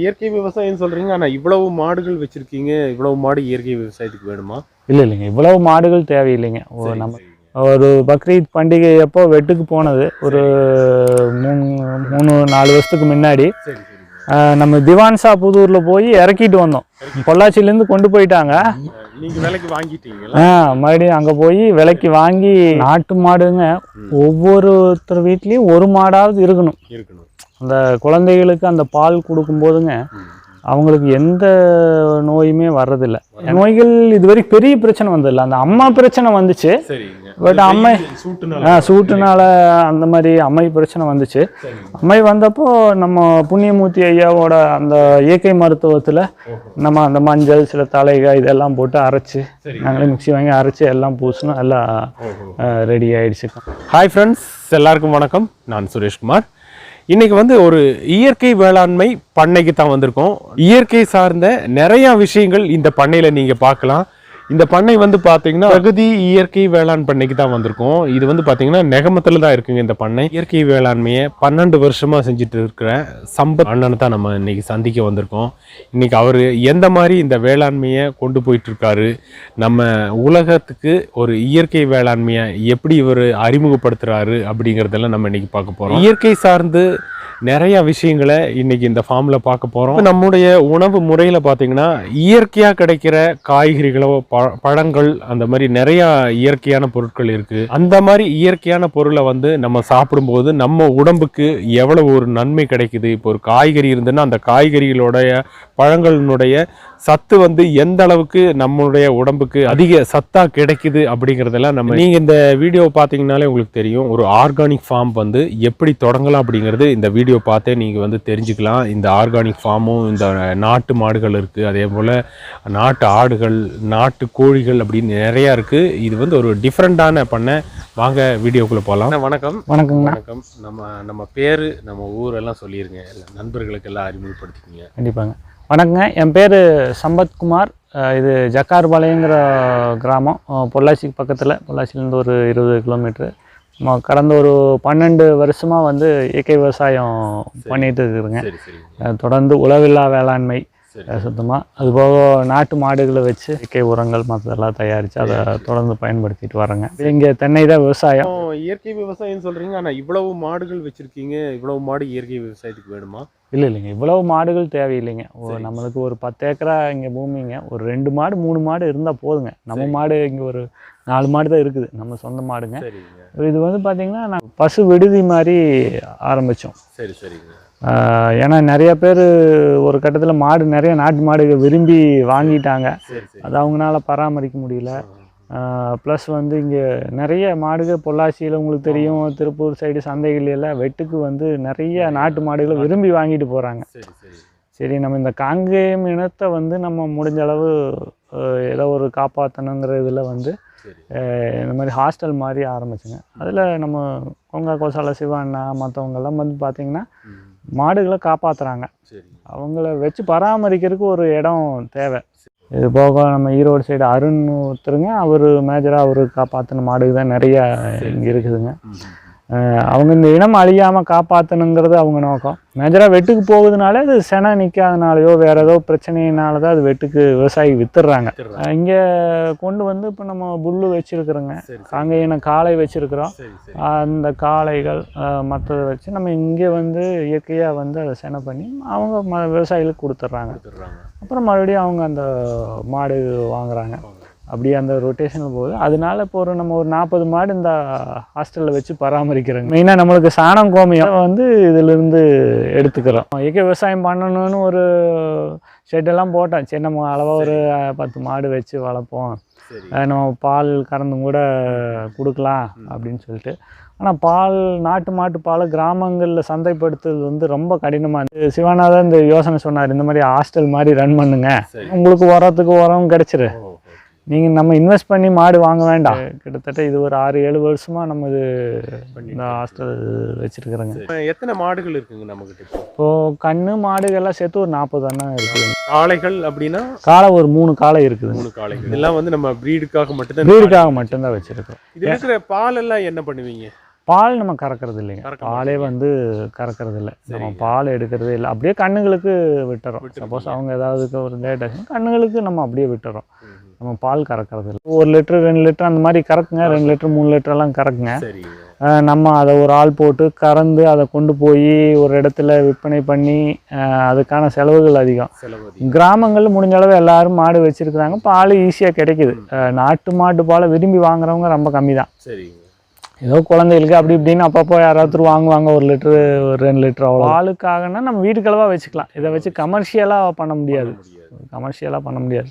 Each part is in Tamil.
இயற்கை விவசாயம் சொல்றீங்க ஆனா இவ்வளவு மாடுகள் வச்சிருக்கீங்க இவ்வளவு மாடு இயற்கை விவசாயத்துக்கு வேணுமா? இல்லை இல்லைங்க. இவ்வளவு மாடுகள் தேவையில்லைங்க. நம்ம. ஒரு பக்ரீத் பண்டிகை அப்போ வெட்டுக்கு போனது? ஒரு மூணு மூணு நாலு வருஷத்துக்கு முன்னாடி. நம்ம திவான்சா புதூரில் போய் இறக்கிட்டு வந்தோம். பொள்ளாச்சிலேருந்து கொண்டு போயிட்டாங்க. விலைக்கு வாங்கிட்டீங்களா? ஆ, மறுபடியும் அங்கே போய் விலைக்கு வாங்கி நாட்டு மாடுங்க. ஒவ்வொருத்தர் வீட்லேயும் ஒரு மாடாவது இருக்கணும். இருக்கணும். அந்த குழந்தைகளுக்கு அந்த பால் கொடுக்கும்போதுங்க ம். அவங்களுக்கு எந்த நோயுமே வர்றதில்ல. நோய்கள் இது வரைக்கும் பெரிய பிரச்சனை வந்ததில்ல. அந்த அம்மா பிரச்சனை வந்துச்சு. But அம்மை- சூட்டுனால ஆ, சூட்டுனால அந்த மாதிரி அம்மை பிரச்சனை வந்துச்சு. அம்மை வந்தப்போ நம்ம புண்ணியமூர்த்தி ஐயாவோட அந்த இயற்கை மருத்துவத்தில். நம்ம அந்த மஞ்சள் சில தலைகாய் இதெல்லாம் போட்டு அரைச்சு. நாங்களே மிக்ஸி வாங்கி அரைச்சு எல்லாம் பூசணும் எல்லாம். ரெடி ஆயிடுச்சு ஹாய் ஃப்ரெண்ட்ஸ் எல்லாருக்கும் வணக்கம் நான் சுரேஷ்குமார் இன்னைக்கு வந்து ஒரு இயற்கை வேளாண்மை பண்ணைக்கு தான் வந்திருக்கோம் இயற்கை சார்ந்த நிறைய விஷயங்கள் இந்த பண்ணையில நீங்க பார்க்கலாம் இந்த பண்ணை வந்து பாத்தீங்கன்னா பகுதி இயற்கை வேளாண் பண்ணைக்கு தான் வந்திருக்கோம். இது வந்து பாத்தீங்கன்னா நெகமத்துல தான் இருக்குங்க இந்த பண்ணை. இயற்கை வேளாண்மையை பன்னெண்டு வருஷமா செஞ்சுட்டு இருக்கிற சம்பத் அண்ணனை தான் நம்ம இன்னைக்கு சந்திக்க வந்திருக்கோம். இன்னைக்கு அவர் எந்த மாதிரி இந்த வேளாண்மையை கொண்டு போயிட்டு இருக்காரு நம்ம உலகத்துக்கு ஒரு இயற்கை வேளாண்மையை எப்படி இவர் அறிமுகப்படுத்துறாரு அப்படிங்கிறதெல்லாம் நம்ம இன்னைக்கு பார்க்க போறோம். இயற்கை சார்ந்து நிறைய விஷயங்களை இன்னைக்கு இந்த ஃபார்மில் பார்க்க போகிறோம் நம்முடைய உணவு முறையில் பார்த்தீங்கன்னா இயற்கையாக கிடைக்கிற காய்கறிகளோ பழங்கள் அந்த மாதிரி நிறையா இயற்கையான பொருட்கள் இருக்குது அந்த மாதிரி இயற்கையான பொருளை வந்து நம்ம சாப்பிடும்போது நம்ம உடம்புக்கு எவ்வளவு ஒரு நன்மை கிடைக்குது? இப்போ ஒரு காய்கறி இருந்துன்னா அந்த காய்கறிகளுடைய பழங்களினுடைய சத்து வந்து எந்த அளவுக்கு நம்மளுடைய உடம்புக்கு அதிக சத்தா கிடைக்குது அப்படிங்கிறதெல்லாம் நம்ம நீங்க இந்த வீடியோ பார்த்தீங்கனாலே உங்களுக்கு தெரியும். ஒரு ஆர்கானிக் ஃபார்ம் வந்து எப்படி தொடங்கலாம் அப்படிங்கிறது இந்த வீடியோ பார்த்தே நீங்க வந்து தெரிஞ்சுக்கலாம். இந்த ஆர்கானிக் ஃபார்மும் இந்த நாட்டு மாடுகள் இருக்கு. அதே போல நாட்டு ஆடுகள் நாட்டு கோழிகள் அப்படின்னு நிறைய இருக்கு. இது வந்து ஒரு டிஃப்ரெண்டான பண்ண வாங்க வீடியோக்குள்ள போகலாம் வணக்கம். வணக்கங்கண்ணா வணக்கம். நம்ம நம்ம பேரு நம்ம ஊரெல்லாம் சொல்லிருங்க. எல்லா நண்பர்களுக்கு எல்லாம் அறிமுகப்படுத்திக்கங்க. கண்டிப்பாங்க. வணக்கங்க. என் பேர் சம்பத்குமார். இது ஜக்கார்பாளையங்கிற கிராமம். பொள்ளாச்சிக்கு பக்கத்தில். பொள்ளாச்சிலேருந்து ஒரு இருபது கிலோமீட்ரு கடந்த ஒரு பன்னெண்டு வருஷமாக வந்து இயற்கை விவசாயம் பண்ணிட்டு இருக்கிறேங்க தொடர்ந்து உழவில்லா வேளாண்மை சுத்தமாக அதுபோக நாட்டு மாடுகளை வச்சு இயற்கை உரங்கள் மற்றதெல்லாம் தயாரித்து அதை தொடர்ந்து பயன்படுத்திட்டு வரேங்க இங்கே தென்னை தான் விவசாயம். இயற்கை விவசாயம் சொல்றீங்க. ஆனா இவ்வளவு மாடுகள் வச்சிருக்கீங்க. இவ்வளவு மாடு இயற்கை விவசாயத்துக்கு வேணுமா? இல்லை இல்லைங்க இவ்வளவு மாடுகள் தேவையில்லைங்க. நம்மளுக்கு ஒரு பத்து ஏக்கரா இங்கே பூமிங்க. ஒரு ரெண்டு மாடு மூணு மாடு இருந்தால் போதுங்க. நம்ம. மாடு இங்கே ஒரு நாலு மாடு தான் இருக்குது நம்ம சொந்த மாடுங்க. இது வந்து பார்த்திங்கன்னா நான் பசு விடுதி மாதிரி ஆரம்பித்தோம் சரி சரிங்க. ஏன்னா நிறைய பேர் ஒரு கட்டத்தில் மாடு நிறைய நாட்டு மாடுகள் விரும்பி வாங்கிட்டாங்க. அது அவங்களால பராமரிக்க முடியல. ப்ளஸ் வந்து இங்கே நிறைய மாடுகள் பொள்ளாச்சியில் உங்களுக்கு தெரியும் திருப்பூர் சைடு சந்தைகள் எல்லாம் வெட்டுக்கு வந்து நிறைய நாட்டு மாடுகளை விரும்பி வாங்கிட்டு போகிறாங்க சரி நம்ம இந்த காங்கேயம் இனத்தை வந்து நம்ம முடிஞ்ச அளவு ஏதோ ஒரு காப்பாற்றணுங்கிற இதில் வந்து இந்த மாதிரி ஹாஸ்டல் மாதிரி ஆரம்பிச்சுங்க. அதில் நம்ம கொங்கா கோசால சிவாண்ணா மற்றவங்கெல்லாம் வந்து பார்த்திங்கன்னா மாடுகளை காப்பாற்றுறாங்க அவங்கள வச்சு பராமரிக்கிறதுக்கு ஒரு இடம் தேவை. இது போக நம்ம ஈரோடு சைடு அருண் ஒருத்தருங்க அவர் மேஜராக அவர் காப்பாற்றின மாடுகள் தான் நிறையா இங்கே இருக்குதுங்க. அவங்க இந்த இனம் அழியாமல் காப்பாற்றணுங்கிறது அவங்க நோக்கம். மேஜராக வெட்டுக்கு போகுதுனாலே அது செனை நிற்காதனாலையோ வேறு ஏதோ பிரச்சனையினால தான் அது வெட்டுக்கு விவசாயி வித்துடுறாங்க. இங்கே கொண்டு வந்து இப்போ நம்ம புல்லு வச்சுருக்குறோங்க. சரி சரி. காங்கேயன காளை வச்சுருக்குறோம். சரி சரி. அந்த காளைகள் மற்றதை வச்சு நம்ம இங்கே வந்து இயற்கையாக வந்து அதை செனை பண்ணி அவங்க ம விவசாயிகளுக்கு கொடுத்துட்றாங்க. கொடுத்துடுறாங்க. அப்புறம் மறுபடியும் அவங்க அந்த மாடு வாங்குறாங்க. அப்படியே அந்த ரொட்டேஷனில் போகுது. அதனால இப்போ ஒரு நம்ம ஒரு நாற்பது மாடு இந்த ஹாஸ்டலில் வச்சு பராமரிக்கிறோங்க. மெயினாக நம்மளுக்கு சாணம் கோமியம் வந்து இதிலிருந்து எடுத்துக்கிறோம். இயற்கை விவசாயம் பண்ணணும்னு ஒரு ஷெட்டெல்லாம் போட்டோம் சரி நம்ம அளவாக ஒரு பத்து மாடு வச்சு வளர்ப்போம். நம்ம பால் கறந்தும் கூட கொடுக்கலாம் அப்படின்னு சொல்லிட்டு. ஆனால் பால் நாட்டு மாட்டு பால் கிராமங்களில் சந்தைப்படுத்துறது வந்து ரொம்ப கடினமாக இருந்துச்சு சிவானா தான் இந்த யோசனை சொன்னார். இந்த மாதிரி ஹாஸ்டல் மாதிரி ரன் பண்ணுங்க. உங்களுக்கு உரத்துக்கு உரம் கிடைச்சிரு. நீங்கள் நம்ம இன்வெஸ்ட் பண்ணி மாடு வாங்க வேண்டாம். கிட்டத்தட்ட இது ஒரு ஆறு ஏழு வருஷமாக நம்ம இது இந்த ஹாஸ்டல் வச்சுருக்குறோங்க. சரி. எத்தனை மாடுகள் இருக்குங்க நம்ம கிட்ட இப்போ இப்போது கண்ணு மாடுகள்லாம் சேர்த்து ஒரு நாற்பது அண்ணா இருக்குது காளைகள் அப்படின்னா? காளை ஒரு மூணு காளை இருக்குதுங்க. மூணு காளைகள். இதெல்லாம் வந்து நம்ம ப்ரீடுக்காக மட்டும்தான் வீடுக்காக மட்டும்தான் வச்சுருக்கோம் இது இருக்கிற பால் எல்லாம் என்ன பண்ணுவீங்க? பால் நம்ம கறக்கிறது இல்லைங்க. பாலே வந்து கறக்கிறது இல்லை. நம்ம பால் எடுக்கிறதே இல்லை. அப்படியே கண்ணுங்களுக்கு விட்டுறோம். சப்போஸ் அவங்க ஏதாவது ஒரு லேட் ஆச்சுன்னா கண்ணுங்களுக்கு நம்ம அப்படியே விட்டுறோம். நம்ம பால் கறக்கிறது இல்லை. ஒரு லிட்டர் ரெண்டு லிட்டர் அந்த மாதிரி கறக்குங்க. ரெண்டு லிட்டர் மூணு லிட்டர் எல்லாம் கறக்குங்க நம்ம அதை ஒரு ஆள் போட்டு கறந்து அதை கொண்டு போய் ஒரு இடத்துல விற்பனை பண்ணி அதுக்கான செலவுகள் அதிகம். கிராமங்களில் முடிஞ்ச அளவு எல்லாரும் மாடு வச்சிருக்கிறாங்க. பால் ஈஸியாக கிடைக்குது. நாட்டு மாட்டு பாலை விரும்பி வாங்குறவங்க ரொம்ப கம்மி தான் ஏதோ குழந்தைகளுக்கு அப்படி இப்படின்னு அப்பப்போ யாராவது வாங்குவாங்க. ஒரு லிட்டரு ஒரு ரெண்டு லிட்டர் அவ்வளோ பாலுக்காகனா நம்ம வீட்டுக்களவாக வச்சுக்கலாம். இதை வச்சு கமர்ஷியலாக பண்ண முடியாது. முடியாது. கமர்ஷியலாக பண்ண முடியாது.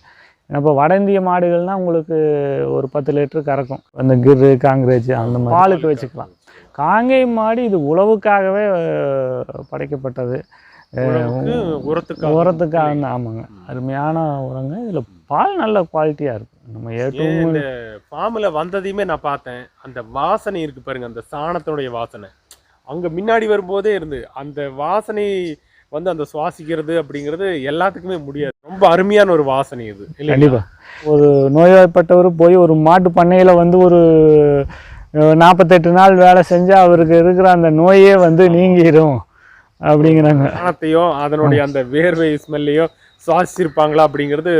ஏன்னா இப்போ வட இந்திய மாடுகள்னால் உங்களுக்கு ஒரு பத்து லிட்டர் கறக்கும். அந்த கிர்ரு காங்கிரேஜ் அந்த மாதிரி. பாலுக்கு வச்சுக்கலாம். காங்கை மாடு இது உழவுக்காகவே படைக்கப்பட்டது. உரத்துக்காக. உரத்துக்காக தான் ஆமாங்க. அருமையான உரங்க. இதில் பால் நல்ல குவாலிட்டியாக இருக்கும் நம்ம ஏற்று இந்த ஃபார்ம்ல வந்ததையுமே நான் பார்த்தேன். அந்த வாசனை இருக்கு பாருங்க அந்த சாணத்தோடைய வாசனை. அங்க முன்னாடி வரும்போதே இருந்து அந்த வாசனை வந்து அந்த சுவாசிக்கிறது அப்படிங்கிறது எல்லாத்துக்குமே முடியாது. ரொம்ப அருமையான ஒரு வாசனை இது? கண்டிப்பா. ஒரு நோய்வாய்ப்பட்டவர் போய் ஒரு மாட்டு பண்ணையில் வந்து ஒரு நாற்பத்தெட்டு நாள் வேலை செஞ்சால் அவருக்கு இருக்கிற அந்த நோயே வந்து நீங்கிடும் அப்படிங்கிறாங்க. சாணத்தையோ அதனுடைய அந்த வேர்வை ஸ்மெல்லையோ சுவாசிச்சிருப்பாங்களா அப்படிங்கிறது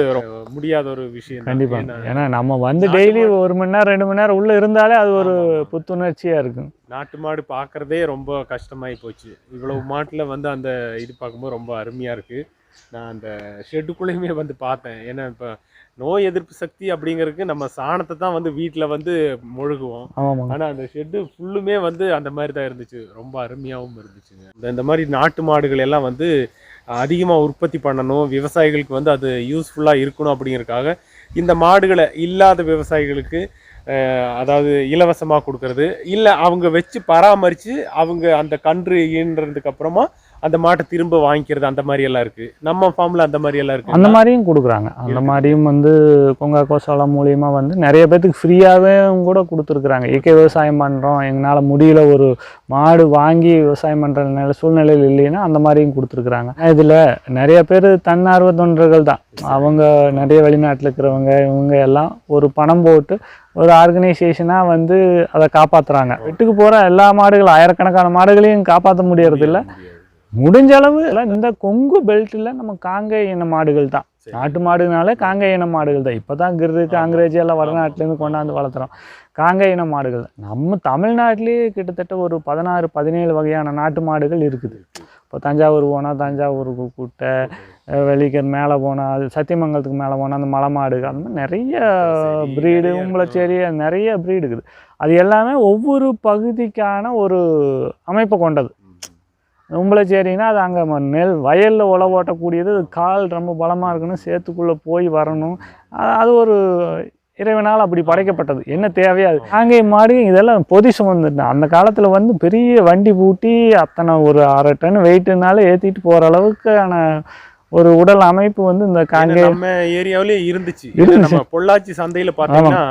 முடியாத ஒரு விஷயம் தான். கண்டிப்பா. ஏன்னா, நம்ம வந்து டெய்லி ஒரு மணி நேரம் ரெண்டு மணி நேரம் உள்ளே இருந்தாலே அது ஒரு புத்துணர்ச்சியாக இருக்கும். நாட்டு மாடு பார்க்கறதே ரொம்ப கஷ்டமாயி போச்சு. இவ்வளவு மாட்டுல வந்து அந்த இது பார்க்கும்போது ரொம்ப அருமையா இருக்கு. நான் அந்த ஷெட்டுக்குள்ளேயுமே வந்து பார்த்தேன். ஏன்னா இப்போ நோய் எதிர்ப்பு சக்தி அப்படிங்கிறதுக்கு நம்ம சாணத்தை தான் வந்து வீட்டில் வந்து முழுகுவோம். ஆனால் அந்த ஷெட்டு ஃபுல்லுமே வந்து அந்த மாதிரி தான் இருந்துச்சு. ரொம்ப அருமையாகவும் இருந்துச்சுங்க. இந்த மாதிரி நாட்டு மாடுகள் எல்லாம் வந்து அதிகமாக உற்பத்தி பண்ணணும் விவசாயிகளுக்கு வந்து அது யூஸ்ஃபுல்லாக இருக்கணும் அப்படிங்கிறதுக்காக இந்த மாடுகளை இல்லாத விவசாயிகளுக்கு அதாவது இலவசமாக கொடுக்கறது. இல்லை அவங்க வச்சு பராமரித்து அவங்க அந்த கன்று ஈன்றதுக்கு அப்புறமா அந்த மாட்டை திரும்ப வாங்கிக்கிறது அந்த மாதிரி எல்லாம் இருக்கு. நம்ம ஃபார்மில் அந்த மாதிரி எல்லாம் இருக்கு. அந்த மாதிரியும் கொடுக்குறாங்க. அந்த. மாதிரியும் வந்து கொங்கா கோசாலம் மூலியமா வந்து நிறைய பேத்துக்கு ஃப்ரீயாகவே கூட கொடுத்துருக்குறாங்க. இயற்கை விவசாயம் பண்ணுறோம் எங்களால் முடியல ஒரு மாடு வாங்கி விவசாயம் பண்ணுற நில சூழ்நிலையில் இல்லைன்னா அந்த மாதிரியும் கொடுத்துருக்குறாங்க. இதில் நிறைய பேர் தன்னார்வ தொண்டர்கள் தான். அவங்க நிறைய வெளிநாட்டில் இருக்கிறவங்க இவங்க எல்லாம் ஒரு பணம் போட்டு ஒரு ஆர்கனைசேஷனாக வந்து அதை காப்பாற்றுறாங்க வீட்டுக்கு போகிற எல்லா மாடுகள் ஆயிரக்கணக்கான மாடுகளையும் காப்பாற்ற முடியறதில்ல. முடிஞ்ச அளவு எல்லாம் இந்த கொங்கு பெல்ட்டில் நம்ம காங்கை இன மாடுகள் தான். நாட்டு மாடுனாலே காங்கை இன மாடுகள் தான். இப்போ தான் கிரு காங்கிரேஜ் எல்லாம் வடநாட்டிலேருந்து கொண்டாந்து வளர்த்துறோம். காங்கை இன மாடுகள். தான். நம்ம தமிழ்நாட்டிலேயே கிட்டத்தட்ட ஒரு பதினாறு பதினேழு வகையான நாட்டு மாடுகள் இருக்குது. இப்போ தஞ்சாவூர் போனால் தஞ்சாவூருக்கு கூட்டை வெளிக்கர் மேலே போனால் சத்தியமங்கலத்துக்கு மேலே போனால் அந்த மலை மாடு அந்த மாதிரி நிறைய ப்ரீடு உம்பளச்சேரி நிறைய ப்ரீடு இருக்குது. அது எல்லாமே ஒவ்வொரு பகுதிக்கான ஒரு அமைப்பை கொண்டது. உம்பளச்சேரினா அது அங்கே நெல் வயலில் உழவு ஓட்டக்கூடியது. கால் ரொம்ப பலமாக இருக்கணும். சேத்துக்குள்ளே போய் வரணும். அது ஒரு இறைவனால் அப்படி படைக்கப்பட்டது. என்ன தேவையோ அது. காங்கை மாடு இதெல்லாம் பொதி சுமந்துட்டேன் அந்த காலத்தில் வந்து பெரிய வண்டி பூட்டி அத்தனை ஒரு அரை டன் வெயிட்டுனால ஏற்றிட்டு போகிற அளவுக்கான ஒரு உடல் அமைப்பு வந்து இந்த காங்கை நம்ம ஏரியாவிலே இருந்துச்சு. நம்ம பொள்ளாச்சி சந்தையில பாத்தீங்கன்னா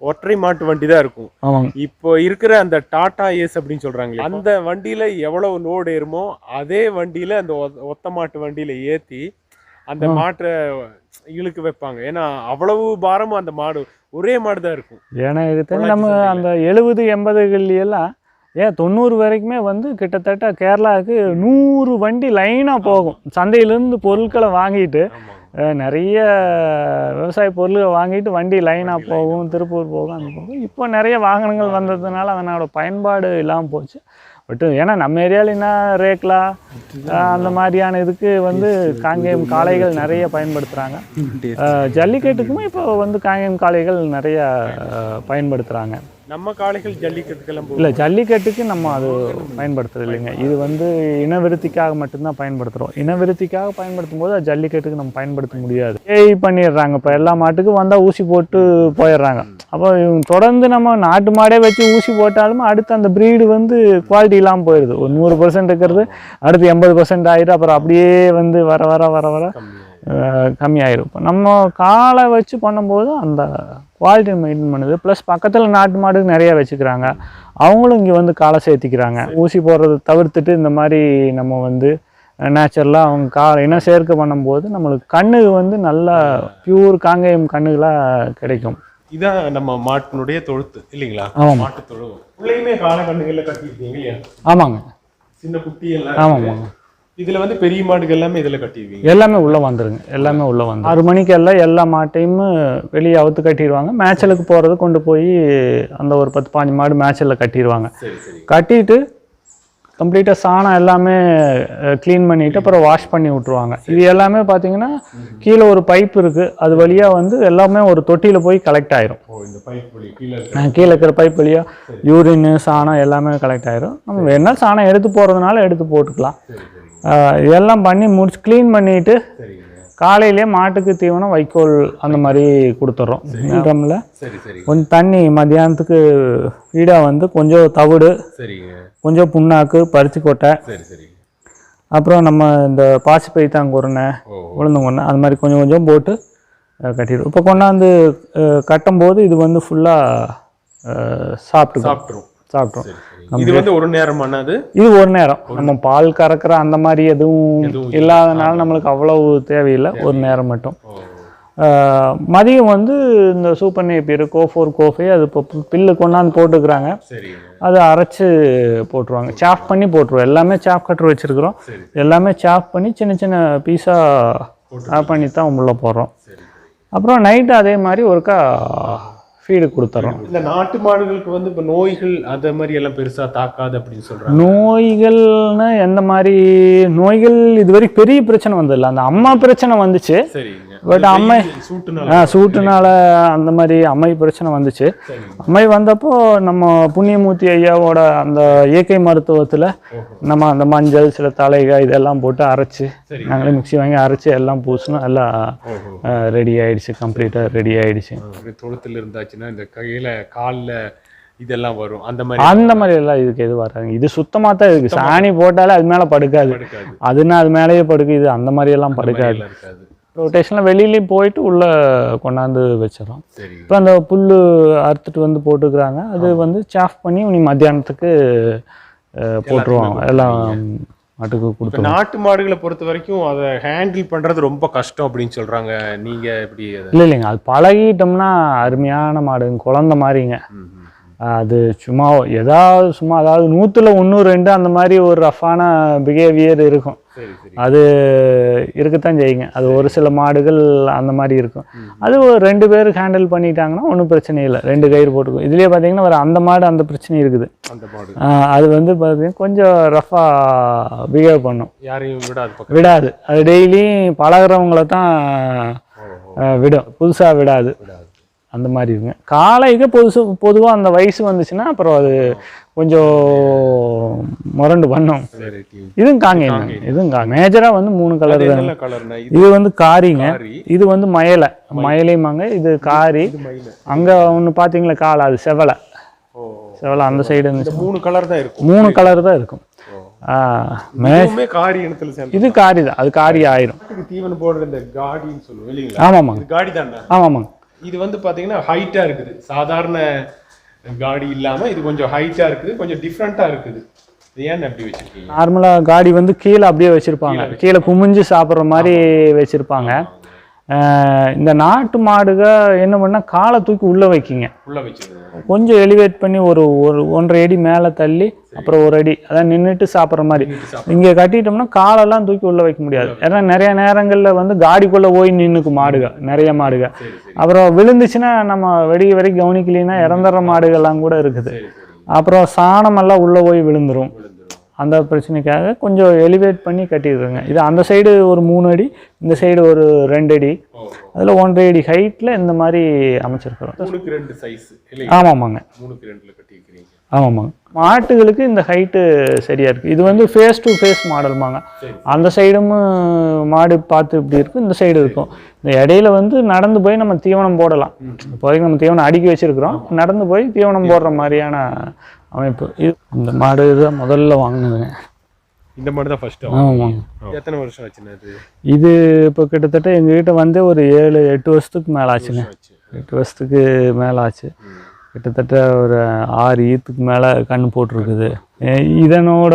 ஒற்றை மாட்டு வண்டி தான் இருக்கும். ஆமாங்க. இப்போ இருக்கிற அந்த டாடா ஏஸ் அப்படின்னு சொல்றாங்க அந்த வண்டியில எவ்வளவு லோடு ஏறுமோ அதே வண்டியில அந்த ஒத்த- மாட்டு வண்டியில ஏத்தி அந்த. மாட்டை இழுக்க வைப்பாங்க. ஏன்னா அவ்வளவு பாரமும் அந்த மாடு ஒரே மாடு தான் இருக்கும். ஏன்னா இது தெரிஞ்சு நம்ம. அந்த எழுபது எண்பதுகள்லாம் ஏன் தொண்ணூறு வரைக்குமே வந்து கிட்டத்தட்ட கேரளாவுக்கு நூறு வண்டி லைனாக போகும். சந்தையிலேருந்து பொருட்களை வாங்கிட்டு நிறைய விவசாய பொருள்களை வாங்கிட்டு வண்டி லைனாக போகும் திருப்பூர் போகும் அந்த போகும். இப்போ நிறைய வாகனங்கள் வந்ததுனால அதனோட பயன்பாடு இல்லாமல் போச்சு. பட் ஏன்னா நம்ம ஏரியாவில் என்ன ரேக்லா? அந்த மாதிரியான இதுக்கு வந்து காங்கேயம் காளைகள் நிறைய பயன்படுத்துகிறாங்க ஜல்லிக்கட்டுக்குமே இப்போ வந்து காங்கேயம் காளைகள் நிறைய பயன்படுத்துகிறாங்க நம்ம காளைகள் ஜல்லிக்கட்டுக்கெல்லாம். இல்லை ஜல்லிக்கட்டுக்கு நம்ம அது பயன்படுத்துறது இல்லைங்க இது வந்து இனவிருத்திக்காக மட்டும்தான் பயன்படுத்துகிறோம் இனவிருத்திக்காக பயன்படுத்தும் போது அது ஜல்லிக்கட்டுக்கு நம்ம பயன்படுத்த முடியாது. ஏஐ பண்ணிடுறாங்க. இப்போ எல்லா மாட்டுக்கும் வந்தால் ஊசி போட்டு போயிடுறாங்க. அப்போ தொடர்ந்து நம்ம நாட்டு மாடே வச்சு ஊசி போட்டாலும் அடுத்து அந்த ப்ரீடு வந்து குவாலிட்டி இல்லாமல் போயிடுது ஒரு நூறு பர்சன்ட் இருக்கிறது அடுத்து எண்பது பர்சன்ட் ஆயிடும் அப்புறம் அப்படியே வந்து வர வர வர வர. கம்மியா. அஹ் கம்மியாயிரும். இப்போ நம்ம காலை வச்சு பண்ணும்போது அந்த குவாலிட்டி மெயின்டைன் பண்ணுது. ப்ளஸ் பக்கத்தில் நாட்டு மாடு நிறைய வச்சுக்கிறாங்க. அவங்களும் இங்கே வந்து காலை சேர்த்திக்கிறாங்க. ஊசி போடுறதை தவிர்த்துட்டு இந்த மாதிரி நம்ம வந்து நேச்சுரலாக அவங்க கா இனம் சேர்க்கை பண்ணும்போது நம்மளுக்கு கண்ணு வந்து நல்லா பியூர் காங்கேயம் கண்ணுகளாக கிடைக்கும். இதான் நம்ம மாட்டினுடைய தொழுத்து இல்லைங்களா? ஆமாம். மாட்டு தொழுவு. உள்ளேயுமே காலக்கண்ணுகள்ல கட்டியிருக்கீங்க இல்லையா? ஆமாங்க. சின்ன குட்டி எல்லாம் ஆமாம் இருக்கு. இதுல வந்து பெரிய மாடுகள் எல்லாமே இதுல கட்டியிருக்கீங்க எல்லாமே உள்ளே வந்துருங்க. எல்லாமே உள்ளே வந்து ஆறு மணிக்கு எல்லாம் எல்லா மாட்டையும் வெளியே அவுத்து கட்டிடுவாங்க மேய்ச்சலுக்கு போகிறது கொண்டு போய் அந்த ஒரு பத்து பாஞ்சு மாடு மேய்ச்சலில் கட்டிடுவாங்க சரி சரி. கட்டிட்டு கம்ப்ளீட்டாக சாணம் எல்லாமே க்ளீன் பண்ணிட்டு அப்புறம் வாஷ் பண்ணி விட்ருவாங்க இது எல்லாமே பார்த்தீங்கன்னா கீழே ஒரு பைப் இருக்குது அது வழியாக வந்து எல்லாமே ஒரு தொட்டியில் போய் கலெக்ட் ஆயிரும். ஓ இந்த பைப் வழி கீழே இருக்கிற பைப் வழியாக யூரின் சாணம் எல்லாமே கலெக்ட் ஆயிரும். நம்ம வேணாலும் சாணம் எடுத்து போகிறதுனால எடுத்து போட்டுக்கலாம். இதெல்லாம் பண்ணி முடிச்சு க்ளீன் பண்ணிட்டு சரிங்க. காலையிலே மாட்டுக்கு தீவனம் வைக்கோல் அந்த மாதிரி கொடுத்துட்றோம் ட்ரம்மில் கொஞ்சம் தண்ணி மத்தியானத்துக்கு வீடாக வந்து கொஞ்சம் தவிடு கொஞ்சம் புண்ணாக்கு பருத்தி கொட்டை. அப்புறம் நம்ம இந்த பாசி பைத்தாங்குருணை உளுந்தங்குருணை அது மாதிரி கொஞ்சம் கொஞ்சம் போட்டு கட்டிடுவோம். இப்போ கொண்டாந்து கட்டும்போது இது வந்து ஃபுல்லாக சாப்பிட்டு சாப்பிட்ரும் சரி சரி. இது வந்து ஒரு நேரம் பண்ணாது இது ஒரு நேரம். நம்ம பால் கறக்கிற அந்த மாதிரி எதுவும் இல்லாதனால நம்மளுக்கு அவ்வளவு தேவையில்லை. ஒரு நேரம் மட்டும். மதியம் வந்து இந்த சூப்பர் நேப்பியர் கோ ஃபோர் கோஃபை அது இப்போ பில்லு கொண்டாந்து போட்டுக்கிறாங்க. அதை அரைச்சு போட்டுருவாங்க. சாப் பண்ணி போட்டுருவோம். எல்லாமே சாப் கட்டர் வச்சுருக்குறோம். சரி. எல்லாமே சாப் பண்ணி சின்ன சின்ன பீஸாக பண்ணி தான் உள்ளே போடுறோம். அப்புறம் நைட்டு அதே மாதிரி ஒருக்கா ஃபீடு கொடுத்துட்றோம் இந்த நாட்டு மாடுகளுக்கு வந்து இப்ப நோய்கள் அத மாதிரி எல்லாம் பெருசா தாக்காது அப்படின்னு சொல்றாங்க. நோய்கள்னு எந்த மாதிரி நோய்கள் இது வரைக்கும் பெரிய பிரச்சனை வந்ததில்ல. அந்த அம்மா பிரச்சனை வந்துச்சு. பட் அம்மை சூட்டுனால. சூட்டுனால அந்த மாதிரி அம்மை பிரச்சனை வந்துச்சு. அம்மை வந்தப்போ நம்ம புண்ணியமூர்த்தி ஐயாவோட அந்த இயற்கை மருத்துவத்தில் நம்ம அந்த மஞ்சள் சில தலைகாய் இதெல்லாம் போட்டு அரைச்சு. நாங்களே மிக்ஸி வாங்கி அரைச்சு எல்லாம் பூசணும் எல்லாம் ரெடி ஆயிடுச்சு கம்ப்ளீட்டாக ரெடி ஆயிடுச்சு. தொழுத்துல இருந்தாச்சுன்னா இந்த கையில கால்ல இதெல்லாம் வரும். அந்த மாதிரி. அந்த மாதிரி எல்லாம் இதுக்கு எது வராது. இது சுத்தமாக தான் இருக்கு. சாணி போட்டாலே அது மேலே படுக்காது. அதுன்னா அது மேலேயே படுக்கு. இது அந்த மாதிரி எல்லாம் படுக்காது. ரொட்டேஷனில் வெளியிலையும் போயிட்டு உள்ளே கொண்டாந்து வச்சிடறோம். இப்போ அந்த புல் அறுத்துட்டு வந்து போட்டுக்கிறாங்க. அது வந்து சாஃப் பண்ணி நீ மத்தியானத்துக்கு போட்டுருவாங்க. எல்லாம் மாட்டுக்கு கொடுத்துருவோம் நாட்டு மாடுகளை பொறுத்த வரைக்கும் அதை ஹேண்டில் பண்றது ரொம்ப கஷ்டம் அப்படின்னு சொல்றாங்க. நீங்க எப்படி அதை இல்லை இல்லைங்க. அது பழகிட்டோம்னா அருமையான மாடுங்க. குழந்த மாதிரிங்க. அது சும்மா ஏதாவது சும்மா அதாவது நூற்றுல ஒன்று ரெண்டு அந்த மாதிரி ஒரு ரஃப்பான பிஹேவியர் இருக்கும். அது இருக்கத்தான் செய்யுங்க. அது ஒரு சில மாடுகள் அந்த மாதிரி இருக்கும். அது ஒரு ரெண்டு பேருக்கு ஹேண்டில் பண்ணிட்டாங்கன்னா ஒன்றும் பிரச்சனை இல்லை. ரெண்டு கயிறு போட்டுக்கும். இதுலேயே பார்த்தீங்கன்னா ஒரு அந்த மாடு அந்த பிரச்சனை இருக்குது. அந்த மாடு. ஆஹ் அது வந்து பார்த்தீங்கன்னா கொஞ்சம் ரஃப்பாக பிஹேவ் பண்ணும். யாரையும் விடாது விடாது. அது டெய்லியும் பழகுறவங்கள தான் விடும். புதுசாக விடாது. அந்த மாதிரி இருக்குங்க. காளைக்கு பொதுசு பொதுவாக அந்த வயசு வந்துச்சுன்னா அப்புறம் அது கொஞ்சம் முரண்டு பண்ணும். இதுவும் தாங்க. இதுவும் கா மேஜராக வந்து மூணு கலர் தான் இது வந்து காரிங்க. காரி. இது வந்து மயலை. மயிலையுமாங்க. இது காரி. அங்கே ஒன்று பார்த்தீங்களா காலை அது செவலை. செவலை அந்த சைடு இருந்துச்சு மூணு கலர் தான் இருக்கும். மூணு கலர் தான் இருக்கும். காரி இது காரி தான் அது காரி ஆயிரும் தீவனம் போடுற இந்த காடின்னு சொல்லுவோம் இல்லைங்களா? ஆமாமாங்க. இது காடி தானே ஆமாமாங்க. இது வந்து பாத்தீங்கன்னா ஹைட்டா இருக்குது. சாதாரண காடி இல்லாம இது கொஞ்சம் ஹைட்டா இருக்குது கொஞ்சம் டிஃப்ரெண்டா இருக்குது. ஏன் அப்படி வச்சிருக்கீங்க? நார்மலாக காடி வந்து கீழே அப்படியே வச்சுருப்பாங்க. கீழே குமிஞ்சு சாப்பிட்ற மாதிரி வச்சுருப்பாங்க. இந்த நாட்டு மாடுக என்ன பண்ணால் காலை தூக்கி உள்ளே வைக்கிங்க. உள்ள வச்சிருக்கீங்க கொஞ்சம் எலிவேட் பண்ணி ஒரு ஒரு ஒன்றரை அடி மேலே தள்ளி அப்புறம் ஒரு அடி அதான் நின்றுட்டு சாப்பிட்ற மாதிரி. இங்கே கட்டிட்டோம்னா காலெல்லாம் தூக்கி உள்ளே வைக்க முடியாது. ஏன்னா நிறைய நேரங்களில் வந்து காடிக்குள்ளே போய் நின்றுக்கும் மாடுக நிறைய மாடுக. அப்புறம் விழுந்துச்சுன்னா நம்ம வெடிக்க வரைக்கும் கவனிக்கலைன்னா இறந்துடுற மாடுகள்லாம் கூட இருக்குது. அப்புறம் சாணமெல்லாம் உள்ளே போய் விழுந்துரும். அந்த பிரச்சனைக்காக கொஞ்சம் எலிவேட் பண்ணி கட்டிடுறேங்க. இது அந்த சைடு ஒரு மூணு அடி இந்த சைடு ஒரு ரெண்டு அடி. அதில் ஒன்றரை அடி ஹைட்டில் இந்த மாதிரி அமைச்சிருக்கிறோம். மூணுக்கு ரெண்டு சைஸ் ஆமாமாங்க. மூணுக்கு ரெண்டுல கட்டி வைக்கிறீங்க ஆமாமாங்க. மாட்டுகளுக்கு இந்த ஹைட்டு சரியாக இருக்குது இது வந்து ஃபேஸ் டு ஃபேஸ் மாடல்மாங்க. அந்த சைடும் மாடு பார்த்து இப்படி இருக்கும் இந்த சைடு இருக்கும். இந்த இடையில வந்து நடந்து போய் நம்ம தீவனம் போடலாம். இப்போதைக்கு நம்ம தீவனம் அடுக்கி வச்சிருக்கிறோம். நடந்து போய் தீவனம் போடுற மாதிரியான அமைப்பு. இது இந்த மாடு தான் முதல்ல வாங்கினதுங்க. இந்த மாதிரி தான் ஃபர்ஸ்ட் ஆமாங்க எத்தனை வருஷம் ஆச்சுன்னு இது? இப்போ கிட்டத்தட்ட எங்ககிட்ட வந்து ஒரு ஏழு எட்டு வருஷத்துக்கு மேலே ஆச்சுங்க ஆச்சு. எட்டு வருஷத்துக்கு மேலே ஆச்சு. கிட்டத்தட்ட ஒரு ஆறு ஈத்துக்கு மேலே கண்ணு போட்டிருக்குது. இதனோட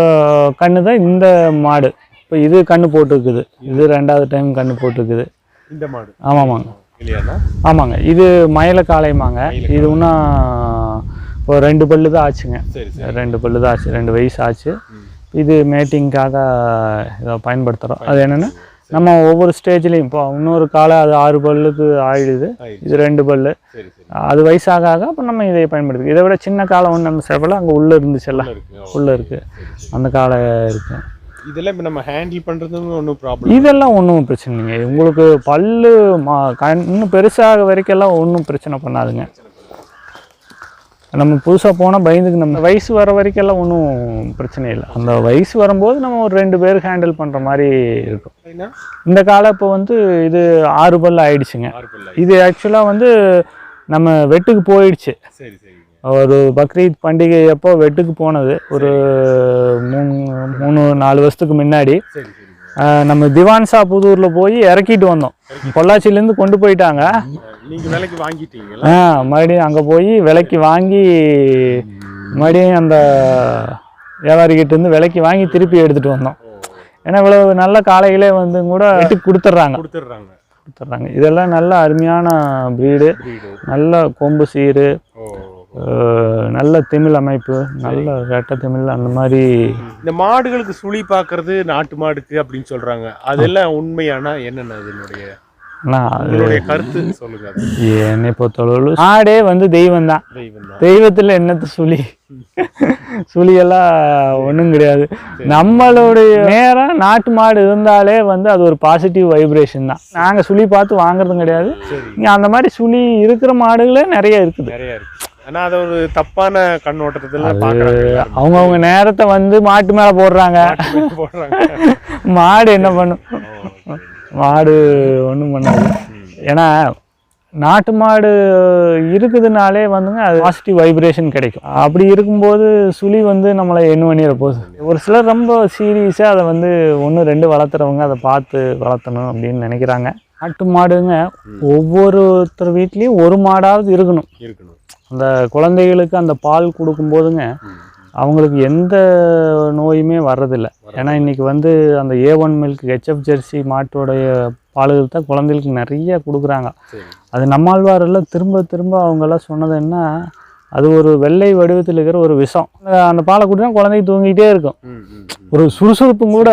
கண்ணு தான் இந்த மாடு. இப்போ இது கண்ணு போட்டிருக்குது. இது ரெண்டாவது டைம் கண்ணு போட்டிருக்குது. இந்த மாடு. ஆமாமாங்க. இல்லையாண்ணா? ஆமாங்க. இது மயில காளைமாங்க இது இன்னும் ஒரு ரெண்டு பல்லு தான் ஆச்சுங்க. ரெண்டு பல்லு தான் ஆச்சு. ரெண்டு வயசு ஆச்சு. இது மேட்டிங்காக இதை பயன்படுத்துகிறோம் அது என்னென்னா நம்ம ஒவ்வொரு ஸ்டேஜ்லேயும் இப்போ இன்னொரு காலை அது ஆறு பல்லுக்கு ஆயிடுது. இது ரெண்டு பல்லு. அது வயசாக ஆக அப்போ நம்ம இதை பயன்படுத்தி இதை விட சின்ன காலை ஒன்று நம்ம சேவல அங்கே உள்ளே இருந்துச்சுல்ல இருக்கு. உள்ளே இருக்குது அந்த காலை இருக்குது இதெல்லாம் இப்போ நம்ம ஹேண்டில் பண்ணுறதும் ஒன்றும் ப்ராப்ளம் இதெல்லாம் ஒன்றும் பிரச்சனை இல்லைங்க. உங்களுக்கு பல்லு மா கண் இன்னும் பெருசாக வரைக்கெல்லாம் ஒன்றும் பிரச்சனை பண்ணாதுங்க. நம்ம புதுசாக போனால் பயந்துக்கு நம்ம வயசு வர வரைக்கெல்லாம் ஒன்றும் பிரச்சனை இல்லை. அந்த வயசு வரும்போது நம்ம ஒரு ரெண்டு பேர் ஹேண்டில் பண்ணுற மாதிரி இருக்கும். இந்த காலம் இப்போ வந்து இது ஆறு பல்லு ஆயிடுச்சுங்க. இது ஆக்சுவலாக வந்து நம்ம வெட்டுக்கு போயிடுச்சு. ஒரு பக்ரீத் பண்டிகை அப்போ வெட்டுக்கு போனது. ஒரு மூணு மூணு நாலு வருஷத்துக்கு முன்னாடி. நம்ம திவான்சா புதூரில் போய் இறக்கிட்டு வந்தோம். பொள்ளாச்சிலேருந்து கொண்டு போயிட்டாங்க. நீங்கள் விலைக்கு வாங்கிட்டீங்களா? ஆ மறுபடியும் அங்கே போய் விலைக்கு வாங்கி மறுபடியும் அந்த வியாபாரிகிட்ட இருந்து விலைக்கு வாங்கி திருப்பி எடுத்துகிட்டு வந்தோம். ஏன்னா இவ்வளவு நல்ல காளைகளே வந்து கூட வெட்டுக்கு கொடுத்துட்றாங்க. கொடுத்துட்றாங்க. கொடுத்துட்றாங்க. இதெல்லாம் நல்ல அருமையான ப்ரீடு நல்ல கொம்பு சீரு. நல்ல திமிழ் அமைப்பு. நல்ல ரெட்டை திமிழ் அந்த மாதிரி. இந்த மாடுகளுக்கு சுழி பார்க்கறது நாட்டு மாடுக்கு அப்படின்னு சொல்றாங்க. அதெல்லாம் உண்மையானா என்னென்ன அதனுடைய என்னை பொறுத்தளவு ஆடே வந்து தெய்வம் தான் தெய்வத்தில் என்னத்த சுழி? சுழியெல்லாம் ஒன்றும் கிடையாது. நம்மளுடைய நேரம் நாட்டு மாடு இருந்தாலே வந்து அது ஒரு பாசிட்டிவ் வைப்ரேஷன் தான். நாங்கள் சுழி பார்த்து வாங்குறதும் கிடையாது. இங்கே அந்த மாதிரி சுழி இருக்கிற மாடுகளே நிறைய இருக்குது. நிறைய இருக்கு. ஆனா அது ஒரு தப்பான கண்ணோட்டத்துல. அவங்கவுங்க நேரத்தை வந்து மாட்டு மேலே போடுறாங்க. போடுறாங்க. மாடு என்ன பண்ணும். மாடு ஒன்றும் பண்ணாது. ஏன்னா நாட்டு மாடு இருக்குதுனாலே வந்துங்க அது பாசிட்டிவ் வைப்ரேஷன் கிடைக்கும். அப்படி இருக்கும்போது சுழி வந்து நம்மளை என்ன பண்ணிட போகுது. ஒரு சிலர் ரொம்ப சீரியஸாக அதை வந்து ஒன்று ரெண்டு வளர்த்துறவங்க அதை பார்த்து வளர்த்தணும் அப்படின்னு நினைக்கிறாங்க. நாட்டு மாடுங்க ஒவ்வொருத்தர் வீட்லேயும் ஒரு மாடாவது இருக்கணும். இருக்கணும். அந்த குழந்தைகளுக்கு அந்த பால் கொடுக்கும்போதுங்க அவங்களுக்கு எந்த நோயுமே வர்றதில்ல. ஏன்னா இன்னைக்கு வந்து அந்த A one milk HF Jersey மாட்டோடைய பால்கள் தான் குழந்தைகளுக்கு நிறைய கொடுக்குறாங்க. அது நம்மாழ்வாரெல்லாம் திரும்ப திரும்ப அவங்கெல்லாம் சொன்னது என்ன? அது ஒரு வெள்ளை வடிவத்தில் இருக்கிற ஒரு விஷம். அந்த பாலை குடிச்சா குழந்தைக்கு தூங்கிட்டே இருக்கும். ஒரு சுறுசுறுப்பும் கூட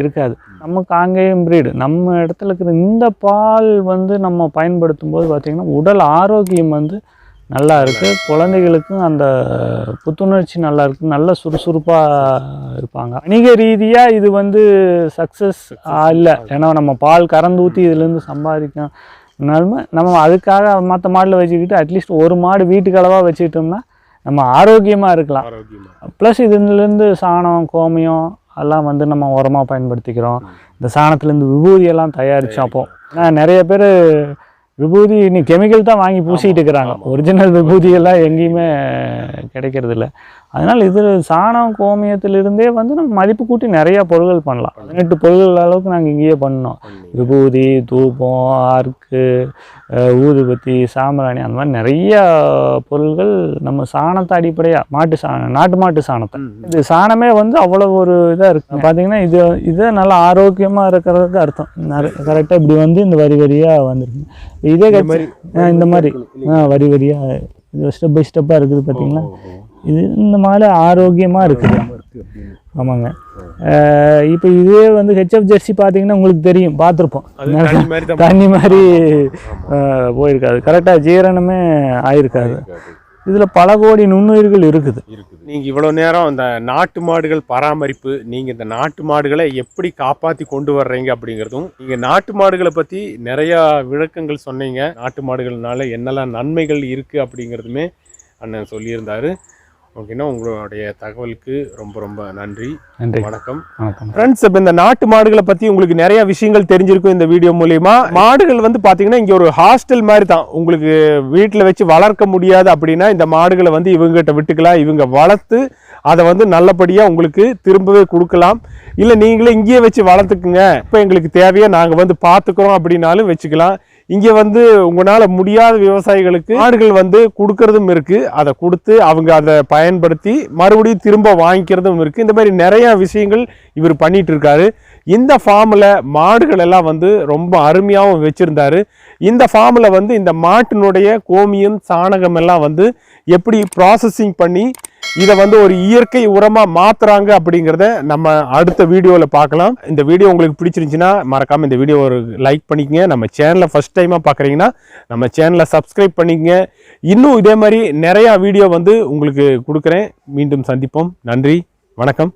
இருக்காது. நம்ம காங்கேயம் பிரீடு நம்ம இடத்துல இருக்கிற இந்த பால் வந்து நம்ம பயன்படுத்தும் போது பார்த்திங்கன்னா உடல் ஆரோக்கியம் வந்து நல்லா இருக்குது குழந்தைகளுக்கும் அந்த புத்துணர்ச்சி நல்லா இருக்குது நல்ல சுறுசுறுப்பாக இருப்பாங்க. வணிக ரீதியாக இது வந்து சக்ஸஸ் இல்லை. ஏன்னா நம்ம பால் கறந்து ஊற்றி இதுலேருந்து சம்பாதிக்கணும்னாலுமே நம்ம அதுக்காக மற்ற மாடில் வச்சுக்கிட்டு அட்லீஸ்ட் ஒரு மாடு வீட்டுக்கு அளவாக வச்சுக்கிட்டோம்னா நம்ம ஆரோக்கியமாக இருக்கலாம். ப்ளஸ் இதுலேருந்து சாணம் கோமியம் எல்லாம் வந்து நம்ம உரமாக பயன்படுத்திக்கிறோம். இந்த சாணத்துலேருந்து விபூதி எல்லாம் தயாரித்தோம் அப்போ. ஏன்னா நிறைய பேர் விபூதி நீ கெமிக்கல் தான் வாங்கி பூசிட்டு இருக்கிறாங்க. ஒரிஜினல் விபூதி எல்லாம் எங்கேயுமே கிடைக்கிறது இல்ல அதனால் இது சாணம் கோமியத்திலிருந்தே வந்து நம்ம மதிப்பு கூட்டி நிறையா பொருட்கள் பண்ணலாம். பதினெட்டு பொருட்கள் அளவுக்கு நாங்கள் இங்கேயே பண்ணோம். விபூதி தூபம் ஆர்க்கு ஊதுபத்தி சாம்பிராணி அந்த மாதிரி நிறைய பொருள்கள் நம்ம சாணத்தை அடிப்படையாக மாட்டு சாணம் நாட்டு மாட்டு சாணத்தை. இது சாணமே வந்து அவ்வளோ ஒரு இதாக இருக்கு. பார்த்தீங்கன்னா இது இது நல்லா ஆரோக்கியமாக இருக்கிறதுக்கு அர்த்தம். கரெக்டாக இப்படி வந்து இந்த வரி வரியாக வந்துருக்கு. இதே இந்த மாதிரி வரி வரியாக இது ஸ்டெப் பை ஸ்டெப்பாக இருக்குது பார்த்தீங்களா இது இந்த மாதிரி ஆரோக்கியமாக இருக்குது. ஆமாங்க. இப்போ இதே வந்து ஹெச்எஃப் ஜெர்சி பார்த்தீங்கன்னா உங்களுக்கு தெரியும் பார்த்துருப்போம். தண்ணி மாதிரி போயிருக்காது. கரெக்டாக ஜீரணமே ஆயிருக்காது. இதில் பல கோடி நுண்ணுயிர்கள் இருக்குது. இருக்குது. நீங்கள் இவ்வளோ நேரம் இந்த நாட்டு மாடுகள் பராமரிப்பு நீங்கள் இந்த நாட்டு மாடுகளை எப்படி காப்பாற்றி கொண்டு வர்றீங்க அப்படிங்கிறதும் நீங்கள் நாட்டு மாடுகளை பற்றி நிறையா விளக்கங்கள் சொன்னீங்க. நாட்டு மாடுகள்னால என்னெல்லாம் நன்மைகள் இருக்குது அப்படிங்கிறதுமே அண்ணன் சொல்லியிருந்தாரு. ஓகேண்ணா உங்களுடைய தகவலுக்கு ரொம்ப ரொம்ப நன்றி. நன்றி. வணக்கம். வணக்கம். ஃப்ரெண்ட்ஸ் இப்போ இந்த நாட்டு மாடுகளை பற்றி உங்களுக்கு நிறைய விஷயங்கள் தெரிஞ்சிருக்கும் இந்த வீடியோ மூலியமா. மாடுகள் வந்து பார்த்தீங்கன்னா இங்கே ஒரு ஹாஸ்டல் மாதிரி தான் உங்களுக்கு வீட்டில் வச்சு வளர்க்க முடியாது அப்படின்னா இந்த மாடுகளை வந்து இவங்ககிட்ட விட்டுக்கலாம். இவங்க வளர்த்து அதை வந்து நல்லபடியாக உங்களுக்கு திரும்பவே கொடுக்கலாம். இல்லை நீங்களே இங்கேயே வச்சு வளர்த்துக்குங்க. இப்போ எங்களுக்கு தேவையா நாங்கள் வந்து பார்த்துக்குறோம் அப்படின்னாலும் வச்சுக்கலாம். இங்கே வந்து உங்களால் முடியாத விவசாயிகளுக்கு மாடுகள் வந்து கொடுக்கறதும் இருக்குது அதை கொடுத்து அவங்க அதை பயன்படுத்தி மறுபடியும் திரும்ப வாங்கிக்கிறதும் இருக்குது இந்த மாதிரி நிறையா விஷயங்கள் இவர் பண்ணிகிட்ருக்காரு இருக்காரு. இந்த ஃபார்மில் மாடுகள் எல்லாம் வந்து ரொம்ப அருமையாகவும் வச்சுருந்தாரு. இந்த ஃபார்மில் வந்து இந்த மாட்டினுடைய கோமியம் சாணகம் எல்லாம் வந்து எப்படி ப்ராசஸிங் பண்ணி இதை வந்து ஒரு இயற்கை உரமாக மாற்றுறாங்க அப்படிங்கிறத நம்ம அடுத்த வீடியோவில் பார்க்கலாம். இந்த வீடியோ உங்களுக்கு பிடிச்சிருந்துச்சின்னா மறக்காமல் இந்த வீடியோ ஒரு லைக் பண்ணிக்கங்க. நம்ம சேனலை ஃபஸ்ட் டைமாக பார்க்குறீங்கன்னா நம்ம சேனலை சப்ஸ்கிரைப் பண்ணிக்கங்க. இன்னும் இதே மாதிரி நிறையா வீடியோ வந்து உங்களுக்கு கொடுக்குறேன். மீண்டும் சந்திப்போம். நன்றி. வணக்கம்.